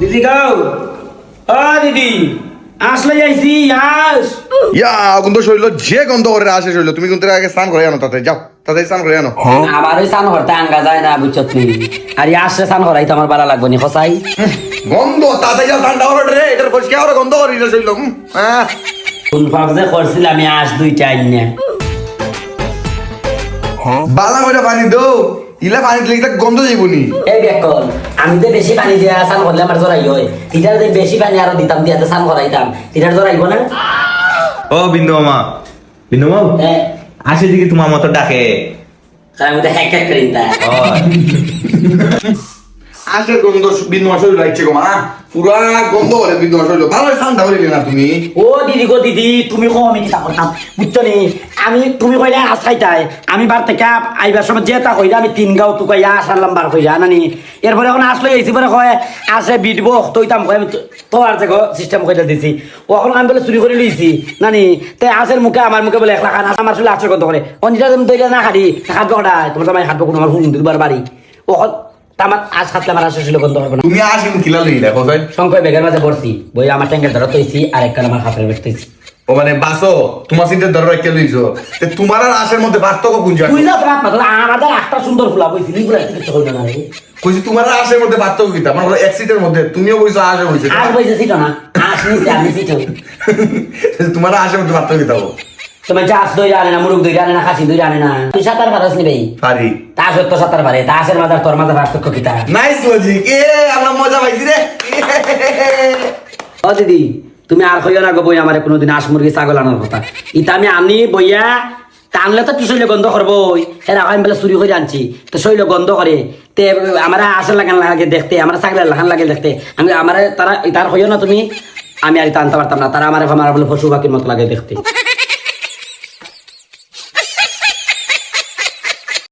দিদি গাও। ও দিদি। আসলে যাইছি আস। ইয়া গন্ধ শরীর যে গন্ধ করে আসে শরীর তুমি কিন্তু আগে স্নান করে আনো তাতে যাও তাতে স্নান করে আনো। আমার ওই সান করতে আঙ্গা যায় না বুঝছ তুমি আর আসলে সান করাই তো আমার ভালো লাগবে নি খসাই গন্ধ তাতে যাও ঠান্ডা করে রে এটার পরিষ্কার করে গন্ধ করি না হুম, হ্যাঁ। কোন ফাঁক যে করছিলাম আমি আস দুইটা আইনে বালা করে পানি দো। ইলা পানি দিলে একটা গন্ধ যাইবনি এই বেকল আমি যে বেশি পানি দিয়া সান করলে আমার জোরাই হয় তিটার যে বেশি পানি আরও দিতাম দিয়াতে সান করাইতাম তিটার জোরাইব না? ও বিন্দু মামা। বিন্দু মামা? হ্যাঁ আসে দিকে তোমার মতো ডাকে। আমি তো হ্যাক হ্যাক করি তা আসে গন্ধ বিন্দু শরীর লাগছে গো মা। পুরা গন্ধ করে বিন্দু শরীর ভালো ঠান্ডা করে না তুমি ও দিদি গো দিদি, তুমি কো আমি কিতা করতাম বুঝছ নি? আমি, তুমি কইলে আসাইতাই আমি বার থেকে আইবার সময় যেটা কইলা, আমি তিন গাঁও তুকাই আসারলাম বার কইলা নানি। এরপরে এখন আসলে এইছি পরে কয় আসে বিটবো তৈতাম কয়, আমি তো- তো আর যে সিস্টেম কইটা দিছি। ও এখন আমি বলে চুরি করে লইছি নানি, তে আসের মুখে আমার মুখে বলে একলা খান আমার আসলে আসল কত করে অনিটা তুমি দইলা না খাড়ি খাটবো কটায় তোমার জামাই খাটবো কোনো আমার হুন দুবার বাড়ি ও আমার আজ আমার আসলে ছিল না। তুমি আসেন কিলা লই দেখো ভাই সংখ্যায় বেগের মাঝে পড়ছি বই আমার ট্যাঙ্কের ধরা তৈছি আর একটা আমার হাতের বেরতেছি ও মানে বাসো তোমার সিটের দর রাখিয়ে লইছো। তে তোমার আর আশের মধ্যে পার্থক্য কোন জায়গা বুঝলা তোমার মাথা আমাদের একটা সুন্দর ফুলা বইছি লিগুলা কিছু হইল না কইছি তোমার আর আশের মধ্যে পার্থক্য কি মানে এক সিটের মধ্যে তুমিও বইছো আসে বইছো। আর বইছে ছিল না আস নিছে আমি সিটো তোমার আশের মধ্যে পার্থক্য কি তোমার চাষ দই আনে না মুরুখ দই আনে না খাসি দই আনে না। তুই সাঁতার পারস নি ভাই? পারি। তা সত্য সাঁতার পারে তা আসের মাথার তোর পার্থক্য নাইস লজিক এ আমরা মজা পাইছি রে। ও দিদি তুমি আর কইও না গো বই আমার কোনোদিন আস মুরগি ছাগল আনার কথা। ইতা আমি আনি বইয়া টানলে তো তুই শৈল গন্ধ করব? এর আমি বেলা চুরি করে আনছি। তো শৈল গন্ধ করে। তে আমার আসল লাগান লাগে দেখতে আমার ছাগলের লাগান লাগে দেখতে। আমি আমার তারা তার হইও না তুমি আমি আর এটা আনতে পারতাম না। তারা আমার আমার বলে পশু পাখির মতো লাগে দেখতে।